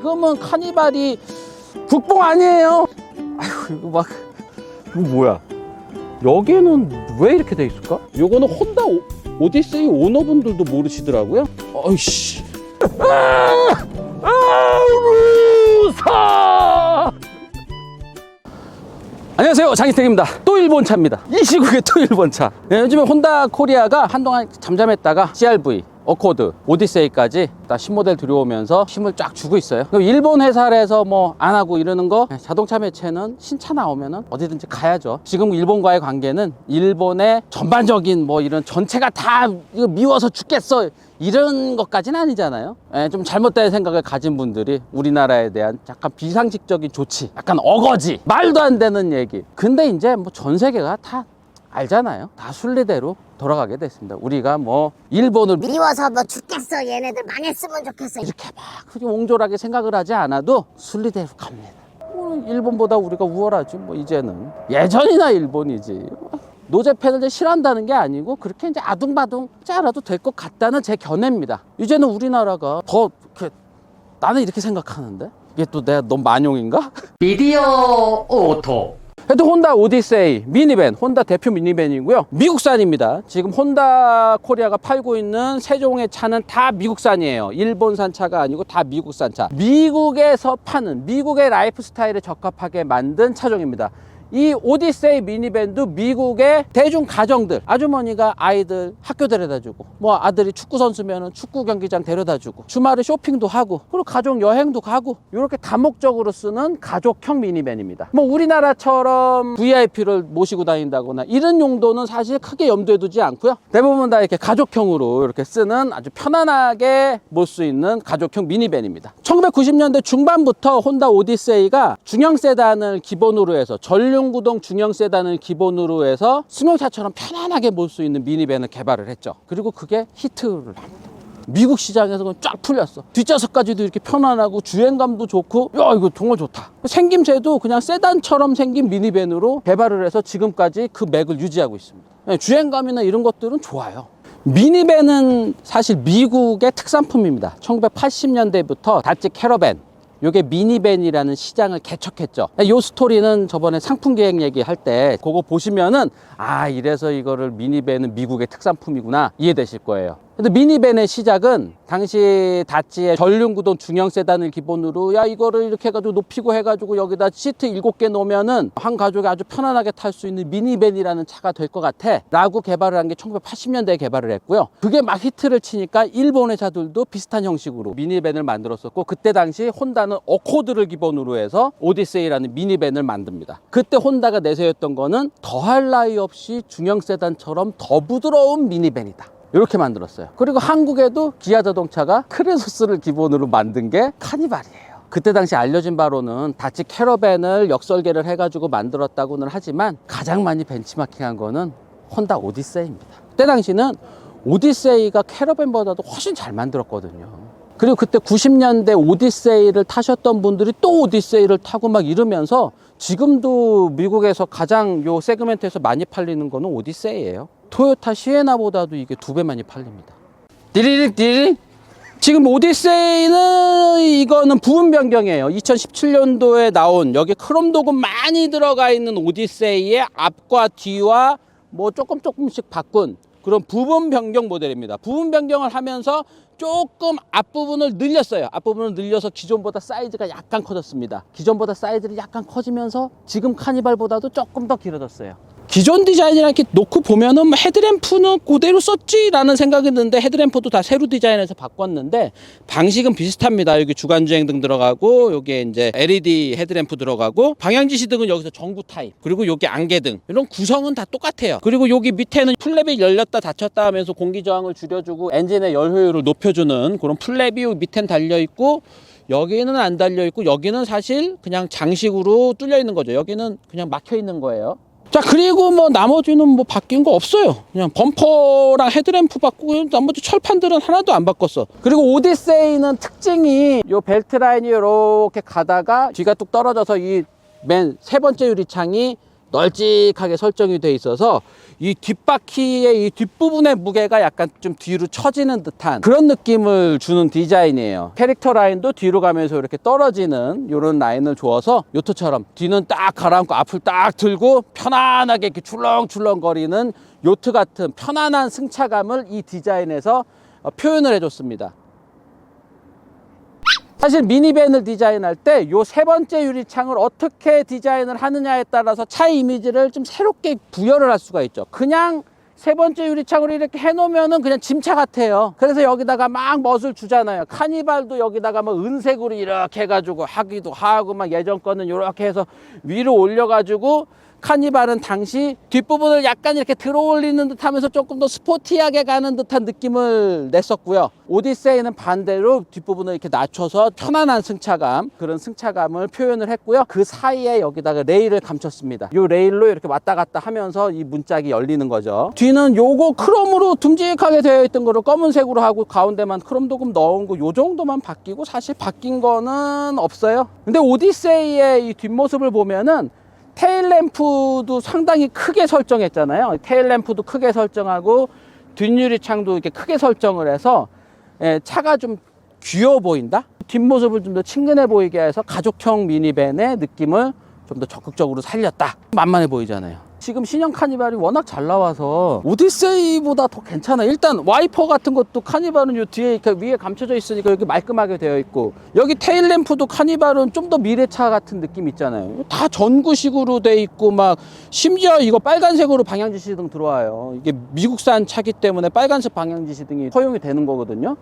지금은 카니발이 국뽕 아니에요. 아휴 이거 막 이거 뭐야? 여기는 왜 이렇게 돼 있을까? 요거는 혼다 오, 오디세이 오너분들도 모르시더라고요. 어이씨. 아! 아, 루사! 안녕하세요 장희택입니다 또 일본 차입니다 이 시국에 또 일본 차 네, 요즘에 혼다 코리아가 한동안 잠잠했다가 CRV 어코드, 오디세이까지 다 신모델 들여오면서 힘을 쫙 주고 있어요. 그럼 일본 회사에서 뭐 안 하고 이러는 거 자동차 매체는 신차 나오면은 어디든지 가야죠. 지금 일본과의 관계는 일본의 전반적인 뭐 이런 전체가 다 이거 미워서 죽겠어 이런 것까지는 아니잖아요. 예, 좀 잘못된 생각을 가진 분들이 우리나라에 대한 약간 비상식적인 조치, 약간 어거지, 말도 안 되는 얘기. 근데 이제 뭐 전 세계가 다 알잖아요. 다 순리대로 돌아가게 됐습니다. 우리가 뭐 일본을 미워서 뭐 죽겠어 얘네들 망했으면 좋겠어 이렇게 막 그렇게 옹졸하게 생각을 하지 않아도 순리대로 갑니다. 뭐 일본보다 우리가 우월하지 뭐 이제는 예전이나 일본이지. 노제팬을 이제 싫어한다는 게 아니고 그렇게 이제 아둥바둥 짜라도 될 것 같다는 제 견해입니다. 이제는 우리나라가 더 이렇게 나는 이렇게 생각하는데 이게 또 내가 너무 만용인가? 비디오 오토 하여튼 혼다 오디세이 미니밴 혼다 대표 미니밴이고요. 미국산입니다. 지금 혼다 코리아가 팔고 있는 세 종의 차는 다 미국산이에요. 일본산 차가 아니고 다 미국산 차. 미국에서 파는 미국의 라이프 스타일에 적합하게 만든 차종입니다 이 오디세이 미니밴도 미국의 대중 가정들 아주머니가 아이들 학교 데려다주고 뭐 아들이 축구 선수면은 축구 경기장 데려다주고 주말에 쇼핑도 하고 그리고 가족 여행도 가고 이렇게 다목적으로 쓰는 가족형 미니밴입니다. 뭐 우리나라처럼 VIP를 모시고 다닌다거나 이런 용도는 사실 크게 염두에 두지 않고요. 대부분 다 이렇게 가족형으로 이렇게 쓰는 아주 편안하게 몰수 있는 가족형 미니밴입니다. 1990년대 중반부터 혼다 오디세이가 중형 세단을 기본으로 해서 전륜 구동 중형 세단을 기본으로 해서 승용차처럼 편안하게 몰 수 있는 미니밴을 개발을 했죠. 그리고 그게 히트를 합니다. 미국 시장에서 쫙 풀렸어. 뒷좌석까지도 이렇게 편안하고 주행감도 좋고, 야, 이거 정말 좋다. 생김새도 그냥 세단처럼 생긴 미니밴으로 개발을 해서 지금까지 그 맥을 유지하고 있습니다. 네, 주행감이나 이런 것들은 좋아요. 미니밴은 사실 미국의 특산품입니다. 1980년대부터 다치 캐러밴, 요게 미니밴이라는 시장을 개척했죠. 이 스토리는 저번에 상품 계획 얘기할 때 그거 보시면은 아 이래서 이거를 미니밴은 미국의 특산품이구나 이해되실 거예요. 근데 미니밴의 시작은 당시 다치의 전륜구동 중형 세단을 기본으로 야 이거를 이렇게 해가지고 높이고 해가지고 여기다 시트 일곱 개 놓으면은 한 가족이 아주 편안하게 탈 수 있는 미니밴이라는 차가 될 것 같아. 라고 개발을 한 게 1980년대에 개발을 했고요. 그게 막 히트를 치니까 일본 회사들도 비슷한 형식으로 미니밴을 만들었었고 그때 당시 혼다는 어코드를 기본으로 해서 오디세이라는 미니밴을 만듭니다. 그때 혼다가 내세웠던 거는 더할 나위 없이 중형 세단처럼 더 부드러운 미니밴이다 이렇게 만들었어요. 그리고 한국에도 기아 자동차가 크레소스를 기본으로 만든 게 카니발이에요. 그때 당시 알려진 바로는 다치 캐러밴을 역설계를 해가지고 만들었다고는 하지만 가장 많이 벤치마킹한 거는 혼다 오디세이입니다. 그때 당시는 오디세이가 캐러밴보다도 훨씬 잘 만들었거든요. 그리고 그때 90년대 오디세이를 타셨던 분들이 또 오디세이를 타고 막 이러면서 지금도 미국에서 가장 요 세그멘트에서 많이 팔리는 거는 오디세이예요. 토요타 시에나보다도 이게 두 배 많이 팔립니다. 디리릭 디리릭 지금 오디세이는 이거는 부분 변경이에요. 2017년도에 나온 여기 크롬 도금 많이 들어가 있는 오디세이의 앞과 뒤와 뭐 조금 조금씩 바꾼 그런 부분 변경 모델입니다. 부분 변경을 하면서 조금 앞부분을 늘렸어요. 앞부분을 늘려서 기존보다 사이즈가 약간 커졌습니다. 기존보다 사이즈를 약간 커지면서 지금 카니발보다도 조금 더 길어졌어요. 기존 디자인이랑 이렇게 놓고 보면은 뭐 헤드램프는 그대로 썼지라는 생각이 드는데 헤드램프도 다 새로 디자인해서 바꿨는데 방식은 비슷합니다. 여기 주간 주행 등 들어가고 여기에 이제 LED 헤드램프 들어가고 방향 지시등은 여기서 전구 타입 그리고 여기 안개등 이런 구성은 다 똑같아요. 그리고 여기 밑에는 플랩이 열렸다 닫혔다 하면서 공기 저항을 줄여주고 엔진의 열 효율을 높여주는 그런 플랩이 밑엔 달려 있고 여기는 안 달려 있고 여기는 사실 그냥 장식으로 뚫려 있는 거죠. 여기는 그냥 막혀 있는 거예요. 자 그리고 뭐 나머지는 뭐 바뀐 거 없어요. 그냥 범퍼랑 헤드램프 바꾸고 나머지 철판들은 하나도 안 바꿨어. 그리고 오디세이는 특징이 요 벨트 라인이 이렇게 가다가 뒤가 뚝 떨어져서 이 맨 세 번째 유리창이 널찍하게 설정이 돼 있어서 이 뒷바퀴의 이 뒷부분의 무게가 약간 좀 뒤로 처지는 듯한 그런 느낌을 주는 디자인이에요. 캐릭터 라인도 뒤로 가면서 이렇게 떨어지는 이런 라인을 주어서 요트처럼 뒤는 딱 가라앉고 앞을 딱 들고 편안하게 이렇게 출렁출렁 거리는 요트 같은 편안한 승차감을 이 디자인에서 어, 표현을 해줬습니다. 사실 미니밴을 디자인할 때 요 세 번째 유리창을 어떻게 디자인을 하느냐에 따라서 차 이미지를 좀 새롭게 부여를 할 수가 있죠. 그냥 세 번째 유리창으로 이렇게 해놓으면은 그냥 짐차 같아요. 그래서 여기다가 막 멋을 주잖아요. 카니발도 여기다가 막 은색으로 이렇게 해가지고 하기도 하고 막 예전 거는 이렇게 해서 위로 올려가지고 카니발은 당시 뒷부분을 약간 이렇게 들어 올리는 듯 하면서 조금 더 스포티하게 가는 듯한 느낌을 냈었고요. 오디세이는 반대로 뒷부분을 이렇게 낮춰서 편안한 승차감, 그런 승차감을 표현을 했고요. 그 사이에 여기다가 레일을 감췄습니다. 이 레일로 이렇게 왔다 갔다 하면서 이 문짝이 열리는 거죠. 뒤는 요거 크롬으로 듬직하게 되어 있던 거를 검은색으로 하고 가운데만 크롬 도금 넣은 거 요 정도만 바뀌고 사실 바뀐 거는 없어요. 근데 오디세이의 이 뒷모습을 보면은 테일램프도 상당히 크게 설정했잖아요. 테일램프도 크게 설정하고 뒷유리 창도 이렇게 크게 설정을 해서 예, 차가 좀 귀여워 보인다? 뒷모습을 좀 더 친근해 보이게 해서 가족형 미니밴의 느낌을 좀 더 적극적으로 살렸다. 만만해 보이잖아요. 지금 신형 카니발이 워낙 잘 나와서 오디세이보다 더 괜찮아. 일단 와이퍼 같은 것도 카니발은 요 뒤에 위에 감춰져 있으니까 이렇게 말끔하게 되어 있고 여기 테일 램프도 카니발은 좀 더 미래차 같은 느낌 있잖아요. 다 전구식으로 돼 있고 막 심지어 이거 빨간색으로 방향 지시등 들어와요. 이게 미국산 차기 때문에 빨간색 방향 지시등이 허용이 되는 거거든요.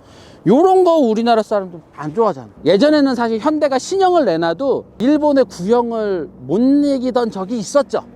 요런 거 우리나라 사람들 안 좋아하잖아. 예전에는 사실 현대가 신형을 내놔도 일본의 구형을 못 이기던 적이 있었죠.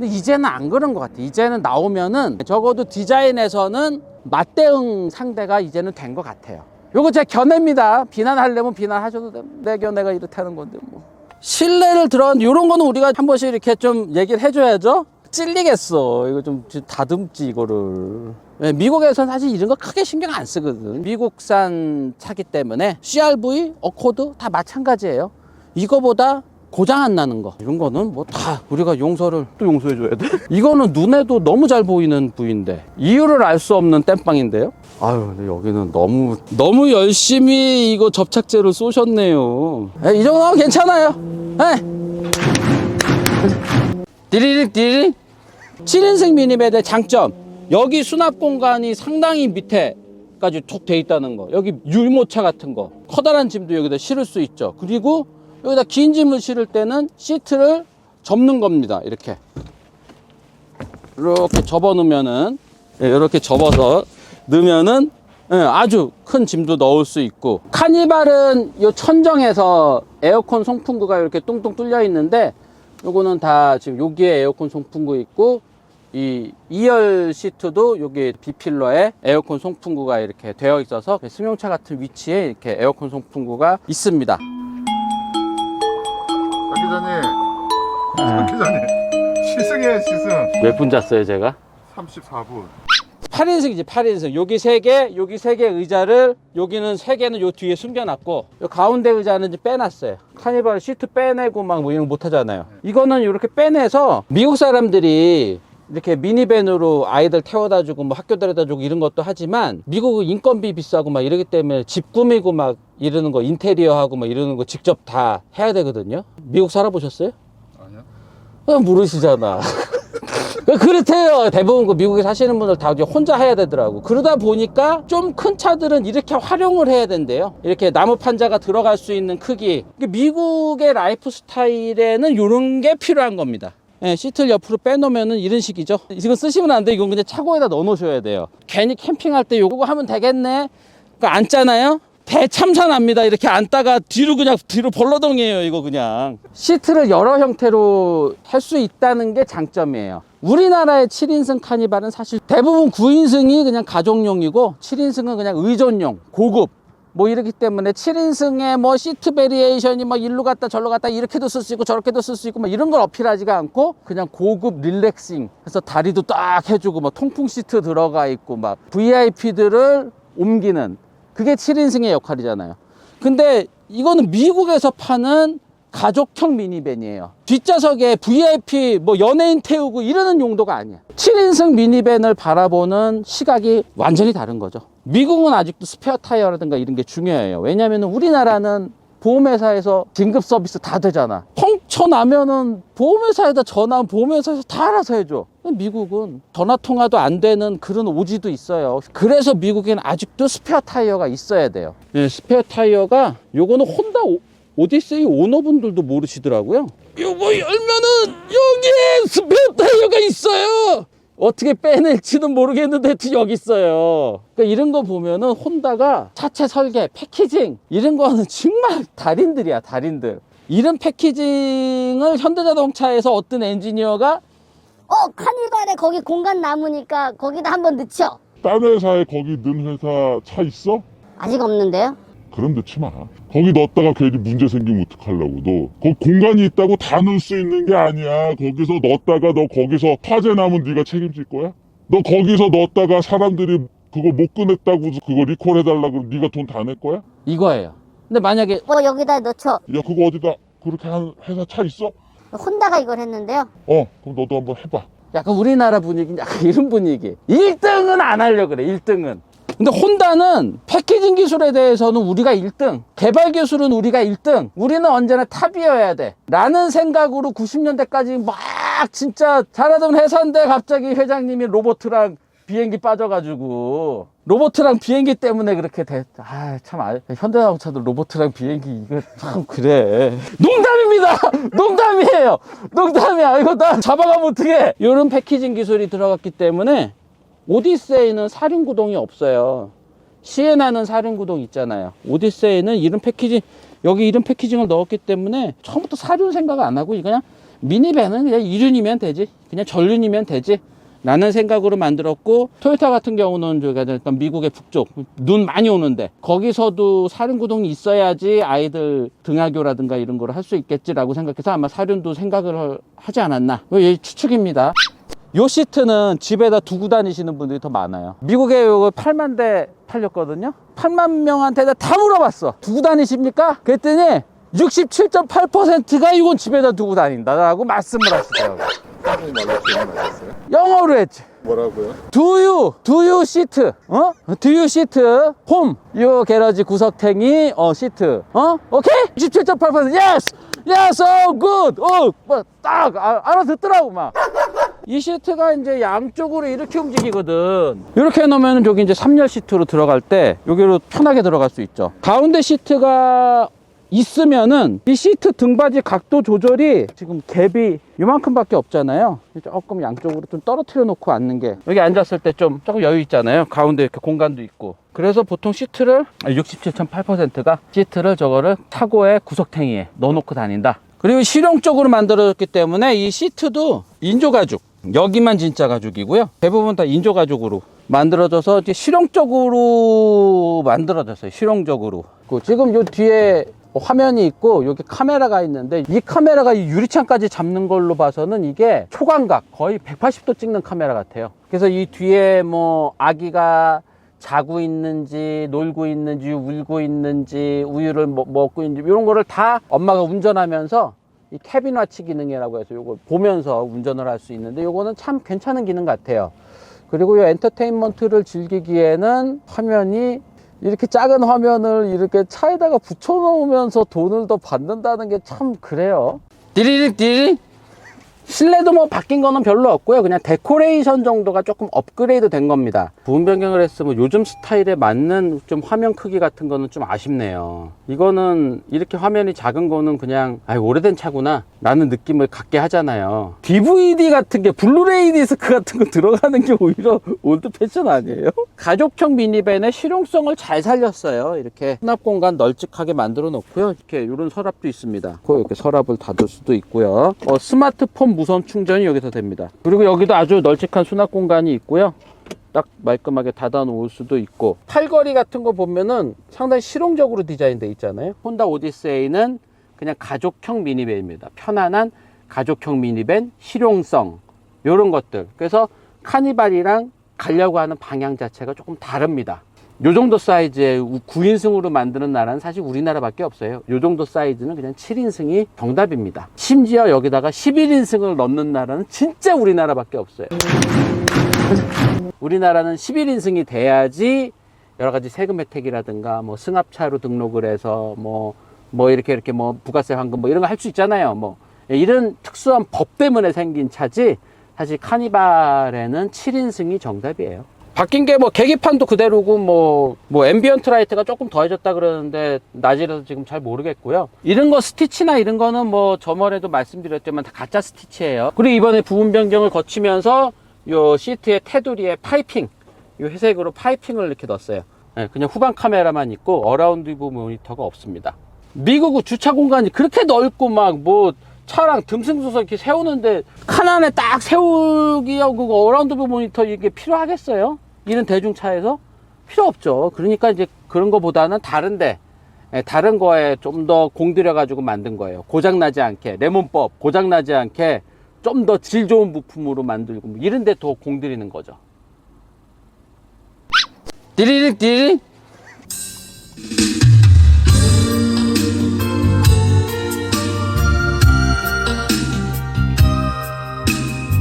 근데 이제는 안 그런 것 같아. 이제는 나오면은 적어도 디자인에서는 맞대응 상대가 이제는 된 것 같아요. 요거 제 견해입니다. 비난하려면 비난하셔도 돼요. 내 견해가 이렇다는 건데 뭐. 신뢰를 들어간 요런 거는 우리가 한 번씩 이렇게 좀 얘기를 해줘야죠. 찔리겠어. 이거 좀 다듬지 이거를. 예, 미국에서는 사실 이런 거 크게 신경 안 쓰거든. 미국산 차기 때문에 CRV, 어코드 다 마찬가지예요. 이거보다 고장 안 나는 거. 이런 거는 뭐 다 우리가 용서를 또 용서해 줘야 돼? 이거는 눈에도 너무 잘 보이는 부위인데 이유를 알 수 없는 땜빵인데요? 아유 근데 여기는 너무 너무 열심히 이거 접착제를 쏘셨네요. 에, 이 정도면 괜찮아요. 에. 디리릭 디리릭 7인승 미니밴의 장점. 여기 수납 공간이 상당히 밑에 까지 툭 돼 있다는 거. 여기 유모차 같은 거. 커다란 짐도 여기다 실을 수 있죠. 그리고 여기다 긴 짐을 실을 때는 시트를 접는 겁니다. 이렇게. 이렇게 접어 놓으면은, 예, 이렇게 접어서 넣으면은, 예, 아주 큰 짐도 넣을 수 있고. 카니발은 이 천정에서 에어컨 송풍구가 이렇게 뚱뚱 뚫려 있는데, 요거는 다 지금 여기에 에어컨 송풍구 있고, 이 2열 시트도 여기 비필러에 에어컨 송풍구가 이렇게 되어 있어서 승용차 같은 위치에 이렇게 에어컨 송풍구가 있습니다. 박 기자님, 박 기자님, 시승이에요 시승. 몇 분 잤어요, 제가? 34분. 8인승이지, 8인승. 여기 세 개, 여기 세개 의자를, 여기는 세 개는 요 뒤에 숨겨놨고, 요 가운데 의자는 이제 빼놨어요. 카니발 시트 빼내고 막 뭐 이런 거 못 하잖아요. 이거는 이렇게 빼내서 미국 사람들이 이렇게 미니밴으로 아이들 태워다 주고 뭐 학교 데려다 주고 이런 것도 하지만 미국은 인건비 비싸고 막 이러기 때문에 집 꾸미고 막 이러는 거 인테리어 하고 막 이러는 거 직접 다 해야 되거든요. 미국 살아보셨어요? 아니요. 어, 모르시잖아. 그렇대요. 대부분 그 미국에 사시는 분들 다 이제 혼자 해야 되더라고. 그러다 보니까 좀 큰 차들은 이렇게 활용을 해야 된대요. 이렇게 나무 판자가 들어갈 수 있는 크기. 미국의 라이프 스타일에는 이런 게 필요한 겁니다. 예, 시트를 옆으로 빼놓으면은 이런 식이죠. 이거 쓰시면 안 돼. 이건 그냥 차고에다 넣어 놓으셔야 돼요. 괜히 캠핑할 때 요거 하면 되겠네. 그 앉잖아요. 대참사 납니다. 이렇게 앉다가 뒤로 그냥 뒤로 벌러덩이에요. 이거 그냥. 시트를 여러 형태로 할 수 있다는 게 장점이에요. 우리나라의 7인승 카니발은 사실 대부분 9인승이 그냥 가족용이고 7인승은 그냥 의존용, 고급. 뭐 이렇기 때문에 7인승에 뭐 시트 베리에이션이 막 일로 갔다 절로 갔다 이렇게도 쓸 수 있고 저렇게도 쓸 수 있고 막 이런 걸 어필하지가 않고 그냥 고급 릴렉싱 해서 다리도 딱 해주고 막 통풍 시트 들어가 있고 막 VIP들을 옮기는 그게 7인승의 역할이잖아요. 근데 이거는 미국에서 파는 가족형 미니밴이에요. 뒷좌석에 VIP 뭐 연예인 태우고 이러는 용도가 아니야. 7인승 미니밴을 바라보는 시각이 완전히 다른 거죠. 미국은 아직도 스페어 타이어라든가 이런 게 중요해요. 왜냐하면 우리나라는 보험회사에서 긴급 서비스 다 되잖아. 펑쳐 나면은 보험회사에다 전화하면 보험회사에서 다 알아서 해줘. 미국은 전화 통화도 안 되는 그런 오지도 있어요. 그래서 미국에는 아직도 스페어 타이어가 있어야 돼요. 네, 스페어 타이어가 요거는 혼다 오, 오디세이 오너분들도 모르시더라고요. 요거 열면은 여기에 스페어 타이어가 있어요. 어떻게 빼낼지는 모르겠는데 여기 있어요. 그러니까 이런 거 보면은 혼다가 차체 설계, 패키징 이런 거는 정말 달인들이야, 달인들. 이런 패키징을 현대자동차에서 어떤 엔지니어가 어 카니발에 거기 공간 남으니까 거기다 한번 넣죠. 딴 회사에 거기 넣은 회사 차 있어? 아직 없는데요? 그럼 넣지 마. 거기 넣었다가 괜히 문제 생기면 어떡하려고, 너. 거기 공간이 있다고 다 넣을 수 있는 게 아니야. 거기서 넣었다가 너 거기서 화재 나면 네가 책임질 거야? 너 거기서 넣었다가 사람들이 그거 못 꺼냈다고 그거 리콜 해달라고 그러면 네가 돈 다 낼 거야? 이거예요. 근데 만약에 어 여기다 넣죠. 야, 그거 어디다 그렇게 하는 회사 차 있어? 혼다가 이걸 했는데요. 어, 그럼 너도 한번 해봐. 약간 우리나라 분위기, 약간 이런 분위기. 1등은 안 하려고 그래, 1등은. 근데 혼다는 패키징 기술에 대해서는 우리가 1등, 개발 기술은 우리가 1등, 우리는 언제나 탑이어야 돼. 라는 생각으로 90년대까지 막 진짜 잘하던 회사인데 갑자기 회장님이 로보트랑 비행기 빠져가지고 로보트랑 비행기 때문에 그렇게 됐. 아, 참 아, 현대자동차도 로보트랑 비행기 이거 참 그래. 농담입니다. 농담이에요. 농담이야. 이거 나 잡아가면 어떡해. 이런 패키징 기술이 들어갔기 때문에 오디세이는 사륜구동이 없어요. 시에나는 사륜구동 있잖아요. 오디세이는 이런 패키징 여기 이런 패키징을 넣었기 때문에 처음부터 사륜 생각 안 하고 그냥 미니밴은 그냥 이륜이면 되지. 그냥 전륜이면 되지. 라는 생각으로 만들었고 토요타 같은 경우는 저기 일단 미국의 북쪽 눈 많이 오는데 거기서도 사륜구동이 있어야지 아이들 등하교라든가 이런 걸 할 수 있겠지라고 생각해서 아마 사륜도 생각을 하지 않았나 이게 추측입니다 요 시트는 집에다 두고 다니시는 분들이 더 많아요. 미국에 요거 8만 대 팔렸거든요. 8만 명한테 다 물어봤어. 두고 다니십니까? 그랬더니 67.8%가 이건 집에다 두고 다닌다라고 말씀을 하시더라고요. 영어로 했지. 뭐라고요? Do you, do you 시트, 어? Do you 시트, 홈, 요 게러지 구석탱이, 어, 시트, 어? 오케이? 27.8%, yes! Yes, oh, good! 어, 뭐, 딱, 아, 알아듣더라고, 막. 이 시트가 이제 양쪽으로 이렇게 움직이거든. 이렇게 해놓으면 여기 이제 3열 시트로 들어갈 때 여기로 편하게 들어갈 수 있죠. 가운데 시트가 있으면은 이 시트 등받이 각도 조절이 지금 갭이 요만큼밖에 없잖아요. 조금 양쪽으로 좀 떨어뜨려 놓고 앉는 게 여기 앉았을 때 좀 조금 여유 있잖아요. 가운데 이렇게 공간도 있고. 그래서 보통 시트를 67.8%가 시트를 저거를 타고의 구석탱이에 넣어놓고 다닌다. 그리고 실용적으로 만들어졌기 때문에 이 시트도 인조 가죽 여기만 진짜 가죽이고요. 대부분 다 인조 가죽으로 만들어져서 이제 실용적으로 만들어졌어요. 실용적으로. 그 지금 요 뒤에 화면이 있고 여기 카메라가 있는데 이 카메라가 이 유리창까지 잡는 걸로 봐서는 이게 초광각 거의 180도 찍는 카메라 같아요. 그래서 이 뒤에 뭐 아기가 자고 있는지 놀고 있는지 울고 있는지 우유를 먹- 먹고 있는지 이런 거를 다 엄마가 운전하면서 이 캐빈 와치 기능이라고 해서 요거 보면서 운전을 할 수 있는데 요거는 참 괜찮은 기능 같아요. 그리고 이 엔터테인먼트를 즐기기에는 화면이 이렇게 작은 화면을 이렇게 차에다가 붙여 놓으면서 돈을 더 받는다는 게 참 그래요. 디리릭 디리릭 실내도 뭐 바뀐 거는 별로 없고요. 그냥 데코레이션 정도가 조금 업그레이드 된 겁니다. 부분 변경을 했으면 요즘 스타일에 맞는 좀 화면 크기 같은 거는 좀 아쉽네요. 이거는 이렇게 화면이 작은 거는 그냥 아 오래된 차구나 라는 느낌을 갖게 하잖아요. DVD 같은 게 블루레이 디스크 같은 거 들어가는 게 오히려 올드 패션 아니에요? 가족형 미니밴의 실용성을 잘 살렸어요. 이렇게 수납 공간 널찍하게 만들어 놓고요. 이렇게 이런 서랍도 있습니다. 그 이렇게 서랍을 닫을 수도 있고요. 어, 스마트폰 무선 충전이 여기서 됩니다. 그리고 여기도 아주 널찍한 수납 공간이 있고요. 딱 말끔하게 닫아 놓을 수도 있고. 팔걸이 같은 거 보면은 상당히 실용적으로 디자인돼 있잖아요. 혼다 오디세이는 그냥 가족형 미니밴입니다. 편안한 가족형 미니밴 실용성 이런 것들. 그래서 카니발이랑 가려고 하는 방향 자체가 조금 다릅니다 요 정도 사이즈의 9인승으로 만드는 나라는 사실 우리나라밖에 없어요. 요 정도 사이즈는 그냥 7인승이 정답입니다. 심지어 여기다가 11인승을 넣는 나라는 진짜 우리나라밖에 없어요. 우리나라는 11인승이 돼야지 여러 가지 세금 혜택이라든가 뭐 승합차로 등록을 해서 뭐, 뭐 이렇게 이렇게 뭐 부가세 환급 뭐 이런 거 할 수 있잖아요. 뭐 이런 특수한 법 때문에 생긴 차지 사실 카니발에는 7인승이 정답이에요. 바뀐 게 뭐 계기판도 그대로고 뭐, 뭐 앰비언트 라이트가 조금 더해졌다 그러는데 낮이라서 지금 잘 모르겠고요. 이런 거 스티치나 이런 거는 뭐 저번에도 말씀드렸지만 다 가짜 스티치예요. 그리고 이번에 부분 변경을 거치면서 요 시트의 테두리에 파이핑, 요 회색으로 파이핑을 이렇게 넣었어요. 예, 그냥 후방 카메라만 있고 어라운드 뷰 모니터가 없습니다. 미국 주차 공간이 그렇게 넓고 막뭐 차랑 듬승수석 이렇게 세우는데 칸 안에 딱 세우기하고 그 어라운드 뷰 모니터 이게 필요하겠어요? 이런 대중차에서 필요 없죠. 그러니까 이제 그런 거보다는 다른데 예, 다른 거에 좀 더 공들여 가지고 만든 거예요. 고장 나지 않게 레몬법 고장 나지 않게 좀 더 질 좋은 부품으로 만들고 뭐 이런 데 더 공들이는 거죠. 디리링 디리링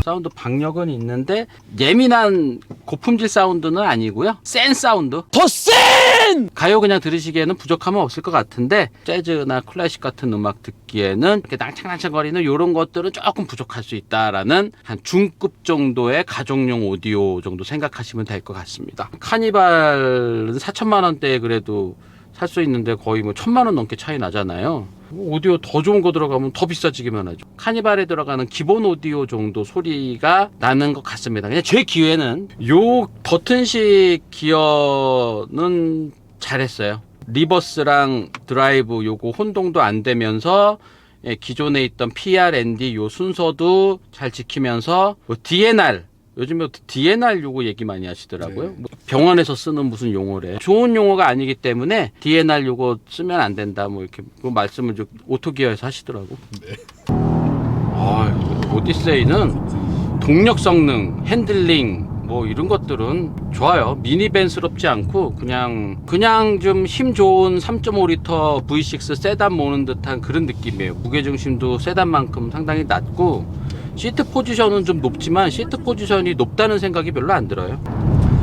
사운드 박력은 있는데 예민한 고품질 사운드는 아니고요. 센 사운드. 더 센! 가요 그냥 들으시기에는 부족함은 없을 것 같은데 재즈나 클래식 같은 음악 듣기에는 이렇게 낭창낭창거리는 이런 것들은 조금 부족할 수 있다라는 한 중급 정도의 가족용 오디오 정도 생각하시면 될 것 같습니다. 카니발은 4천만 원대에 그래도 살 수 있는데 거의 뭐 천만 원 넘게 차이 나잖아요. 뭐 오디오 더 좋은 거 들어가면 더 비싸지기만 하죠. 카니발에 들어가는 기본 오디오 정도 소리가 나는 것 같습니다. 그냥 제 기회는 요 버튼식 기어는 잘했어요. 리버스랑 드라이브 요거 혼동도 안 되면서 예, 기존에 있던 PRND 요 순서도 잘 지키면서 뭐 DNR 요즘에 DNR 요거 얘기 많이 하시더라고요. 뭐 병원에서 쓰는 무슨 용어래. 좋은 용어가 아니기 때문에 DNR 요거 쓰면 안 된다. 뭐 이렇게 그 말씀을 좀 오토기어에서 하시더라고. 아, 오디세이는 동력 성능, 핸들링 뭐 이런 것들은 좋아요. 미니밴스럽지 않고 그냥 그냥 좀 힘 좋은 3.5리터 V6 세단 모는 듯한 그런 느낌이에요. 무게 중심도 세단만큼 상당히 낮고 시트 포지션은 좀 높지만 시트 포지션이 높다는 생각이 별로 안 들어요.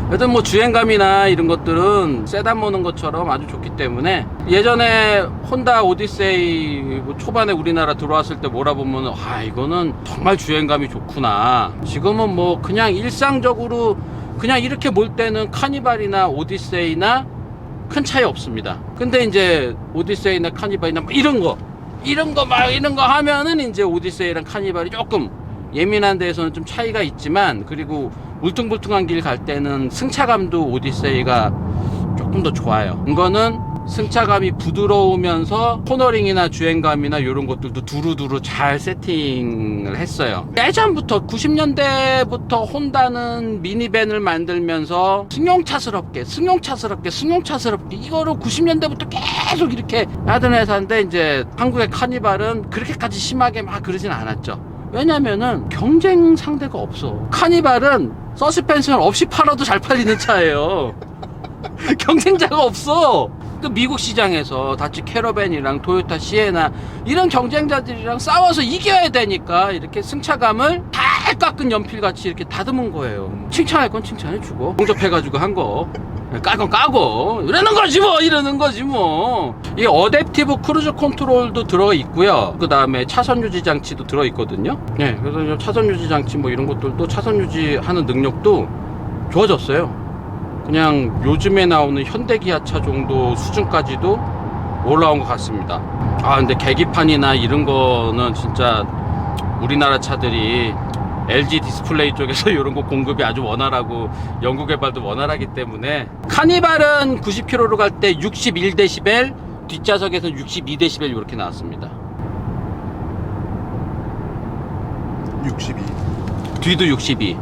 하여튼 뭐 주행감이나 이런 것들은 세단 모는 것처럼 아주 좋기 때문에 예전에 혼다 오디세이 뭐 초반에 우리나라 들어왔을 때 몰아보면 아 이거는 정말 주행감이 좋구나 지금은 뭐 그냥 일상적으로 그냥 이렇게 몰 때는 카니발이나 오디세이나 큰 차이 없습니다 근데 이제 오디세이나 카니발이나 뭐 이런 거 이런 거 막 이런 거 하면은 이제 오디세이랑 카니발이 조금 예민한 데에서는 좀 차이가 있지만 그리고 울퉁불퉁한 길 갈 때는 승차감도 오디세이가 조금 더 좋아요. 이거는 승차감이 부드러우면서 코너링이나 주행감이나 이런 것들도 두루두루 잘 세팅을 했어요. 예전부터 90년대부터 혼다는 미니밴을 만들면서 승용차스럽게 승용차스럽게 승용차스럽게 이거를 90년대부터 계속 이렇게 하던 회사인데 이제 한국의 카니발은 그렇게까지 심하게 막 그러진 않았죠. 왜냐면은 경쟁 상대가 없어. 카니발은 서스펜션 없이 팔아도 잘 팔리는 차예요. 경쟁자가 없어. 그 미국 시장에서 다치 캐러밴이랑 토요타 시에나 이런 경쟁자들이랑 싸워서 이겨야 되니까 이렇게 승차감을 다 깎은 연필같이 이렇게 다듬은 거예요. 칭찬할 건 칭찬해 주고 공접해가지고 한 거. 까건 까고. 이러는 거지 뭐 이러는 거지 뭐. 이 어댑티브 크루즈 컨트롤도 들어 있고요. 그 다음에 차선 유지 장치도 들어 있거든요. 네 그래서 이 차선 유지 장치 뭐 이런 것들도 차선 유지하는 능력도 좋아졌어요. 그냥 요즘에 나오는 현대 기아차 정도 수준까지도 올라온 것 같습니다. 아 근데 계기판이나 이런 거는 진짜 우리나라 차들이 LG 디스플레이 쪽에서 이런 거 공급이 아주 원활하고 연구 개발도 원활하기 때문에 카니발은 90km로 갈 때 61dB 뒷좌석에서 62dB 이렇게 나왔습니다. 62. 뒤도 62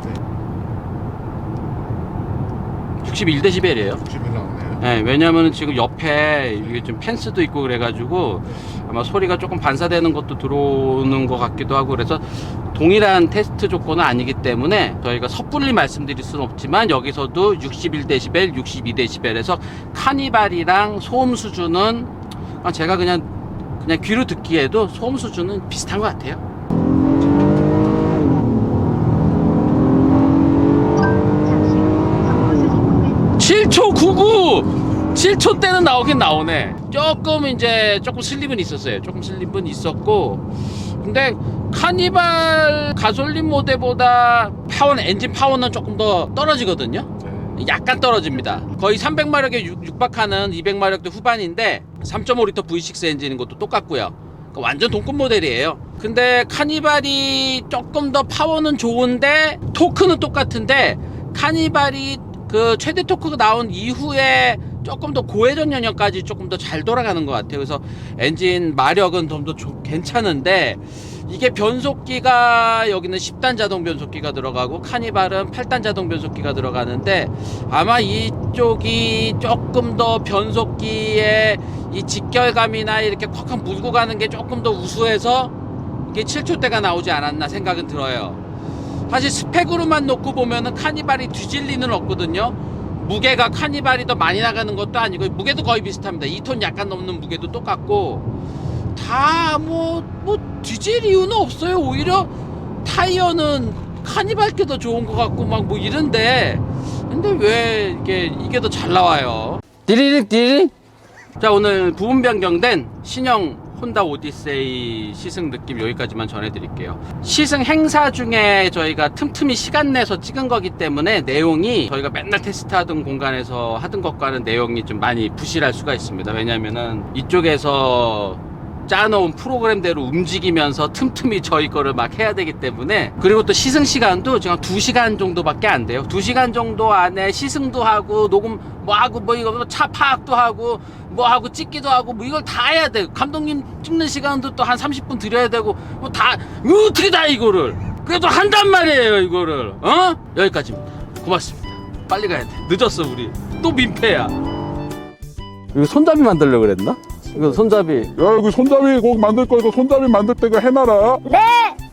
61dB이에요? 61 나오 네, 왜냐면은 지금 옆에 이게 좀 펜스도 있고 그래가지고 아마 소리가 조금 반사되는 것도 들어오는 것 같기도 하고 그래서 동일한 테스트 조건은 아니기 때문에 저희가 섣불리 말씀드릴 수는 없지만 여기서도 61dB, 62dB에서 카니발이랑 소음 수준은 아, 제가 그냥 그냥 귀로 듣기에도 소음 수준은 비슷한 것 같아요. 7초 99! 7초 때는 나오긴 나오네. 조금 이제 조금 슬립은 있었어요. 조금 슬립은 있었고. 근데 카니발 가솔린 모델보다 파워 엔진 파워는 조금 더 떨어지거든요. 약간 떨어집니다. 거의 300마력에 육박하는 200마력대 후반인데 3.5L V6 엔진인 것도 똑같고요. 그러니까 완전 동급 모델이에요. 근데 카니발이 조금 더 파워는 좋은데 토크는 똑같은데 카니발이 그 최대 토크가 나온 이후에 조금 더 고회전 연령까지 조금 더 잘 돌아가는 것 같아요. 그래서 엔진 마력은 좀 더 괜찮은데 이게 변속기가 여기는 10단 자동 변속기가 들어가고 카니발은 8단 자동 변속기가 들어가는데 아마 이쪽이 조금 더 변속기의 이 직결감이나 이렇게 콱콱 물고 가는 게 조금 더 우수해서 이게 7초 대가 나오지 않았나 생각은 들어요. 사실 스펙으로만 놓고 보면은 카니발이 뒤질 리는 없거든요. 무게가 카니발이 더 많이 나가는 것도 아니고 무게도 거의 비슷합니다. 2톤 약간 넘는 무게도 똑같고 다 뭐뭐 뒤질 이유는 없어요. 오히려 타이어는 카니발 게 더 좋은 것 같고 막 뭐 이런데 근데 왜 이게 이게 더 잘 나와요? 디리릭 디리릭 자 오늘 부분 변경된 신형 혼다 오디세이 시승 느낌 여기까지만 전해드릴게요. 시승 행사 중에 저희가 틈틈이 시간 내서 찍은 거기 때문에 내용이 저희가 맨날 테스트하던 공간에서 하던 것과는 내용이 좀 많이 부실할 수가 있습니다. 왜냐면은 이쪽에서 짜놓은 프로그램대로 움직이면서 틈틈이 저희 거를 막 해야 되기 때문에 그리고 또 시승 시간도 지금 2시간 정도밖에 안 돼요. 2시간 정도 안에 시승도 하고 녹음 뭐 하고 뭐 이거 뭐 차 파악도 하고 뭐 하고 찍기도 하고 뭐 이걸 다 해야 돼 감독님 찍는 시간도 또 한 30분 드려야 되고 뭐 다 어떻게 다 이거를. 그래도 한단 말이에요 이거를. 어? 여기까지입니다. 고맙습니다. 빨리 가야 돼. 늦었어 우리. 또 민폐야. 이거 손잡이 만들려고 그랬나? 이거 손잡이 야 이거 손잡이 거기 만들 거 이거 손잡이 만들 때 이거 해놔라 네!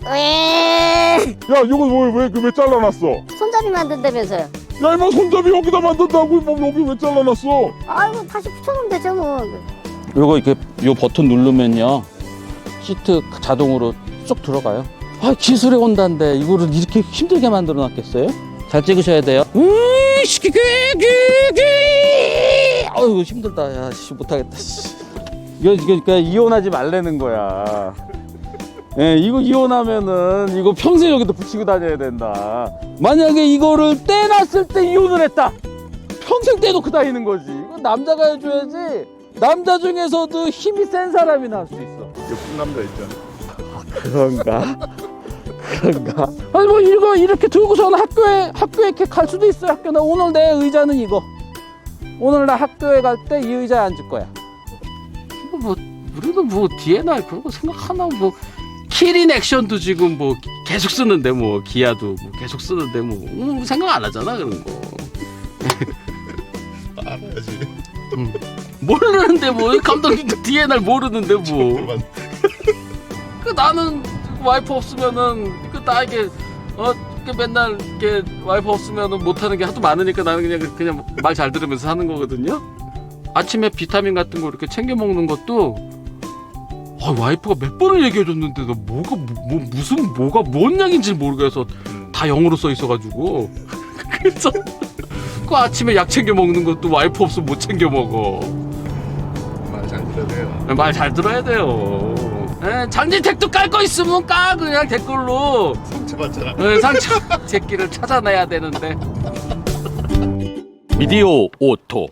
왜? 야 이거 왜왜 왜, 왜 잘라놨어 손잡이 만든다면서요. 야 이마 손잡이 여기다 만든다고 뭐 여기 왜 잘라놨어 아이고 다시 붙여놓으면 되죠 뭐. 요거 이렇게 요 버튼 누르면요 시트 자동으로 쏙 들어가요 아 기술의 온다인데 이거를 이렇게 힘들게 만들어 놨겠어요? 잘 찍으셔야 돼요 으이시기기기기 아유 힘들다 야 씨 못하겠다 씨. 이거 이거 그러니까 이혼하지 말라는 거야 예, 이거 이혼하면은 이거 평생 여기다 붙이고 다녀야 된다. 만약에 이거를 떼놨을 때 이혼을 했다. 평생 떼놓고 다니는 거지. 이거 남자가 해줘야지. 남자 중에서도 힘이 센 사람이나 할 수 있어. 예쁜 남자 있잖아. 그런가? 그런가? 아니 뭐 이거 이렇게 들고서는 학교에 학교에 이렇게 갈 수도 있어. 학교 나 오늘 내 의자는 이거. 오늘 나 학교에 갈 때 이 의자에 앉을 거야. 뭐 우리도 뭐날 그런 거 생각하나 뭐 키린 액션도 지금 뭐 계속 쓰는데 뭐 기아도 뭐 계속 쓰는데 뭐 음, 생각 안 하잖아 그런 거. 알아야지. 모르는데 뭐 감독님도 날 모르는데 뭐. 그 나는 와이프 없으면은 그 나에게 어 그 맨날 이렇게 와이프 없으면은 못하는 게 하도 많으니까 나는 그냥 그냥 말 잘 들으면서 사는 거거든요. 아침에 비타민 같은 거 이렇게 챙겨 먹는 것도 아, 와이프가 몇 번을 얘기해 줬는데도 뭐가 뭐, 뭐, 무슨 뭐가 뭔 양인지 모르겠어 다 영어로 써 있어가지고 그래서 그 아침에 약 챙겨 먹는 것도 와이프 없으면 못 챙겨 먹어. 말 잘 들어야 돼요. 말 잘 들어야 돼요. 에, 장지택도 깔 거 있으면 까 그냥 댓글로 상처받잖아. 에, 상처 새끼를 찾아내야 되는데. 미디오 오토